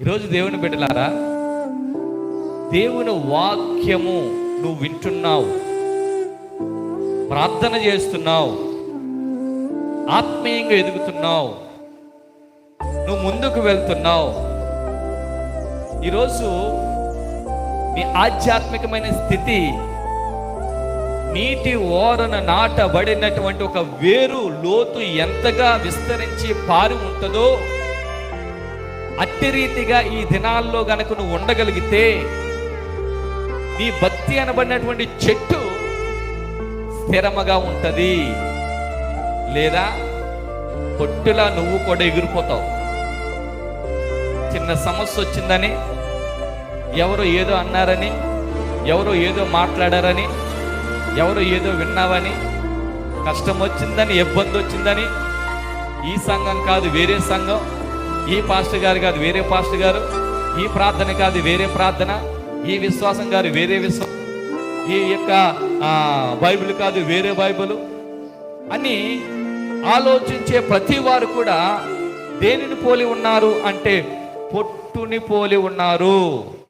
ఈరోజు దేవుని బిడ్డలారా దేవుని వాక్యము నువ్వు వింటున్నావు ప్రార్థన చేస్తున్నావు ఆత్మీయంగా ఎదుగుతున్నావు నువ్వు ముందుకు వెళ్తున్నావు. ఈరోజు నీ ఆధ్యాత్మికమైన స్థితి నీటి ఓరన నాటబడినటువంటి ఒక వేరు లోతు ఎంతగా విస్తరించి పారి ఉంటుందో అట్టి రీతిగా ఈ దినాల్లో గనక నువ్వు ఉండగలిగితే నీ భక్తి అనబడినటువంటి చెట్టు స్థిరముగా ఉంటది. లేదా పొట్టులా నువ్వు కూడా ఎగిరిపోతావు. చిన్న సమస్య వచ్చిందని ఎవరో ఏదో అన్నారని ఎవరో ఏదో మాట్లాడారని ఎవరో ఏదో విన్నావని కష్టం వచ్చిందని ఇబ్బంది వచ్చిందని ఈ సంఘం కాదు వేరే సంఘం. ఈ పాస్టర్ గారు కాదు వేరే పాస్టర్ గారు. ఈ ప్రార్థన కాదు వేరే ప్రార్థన. ఈ విశ్వాసం గారు వేరే విశ్వాసం. ఈ యొక్క బైబిల్ కాదు వేరే బైబిల్. అని ఆలోచించే ప్రతి వారు కూడా దేనిని పోలి ఉన్నారు అంటే పొట్టుని పోలి ఉన్నారు.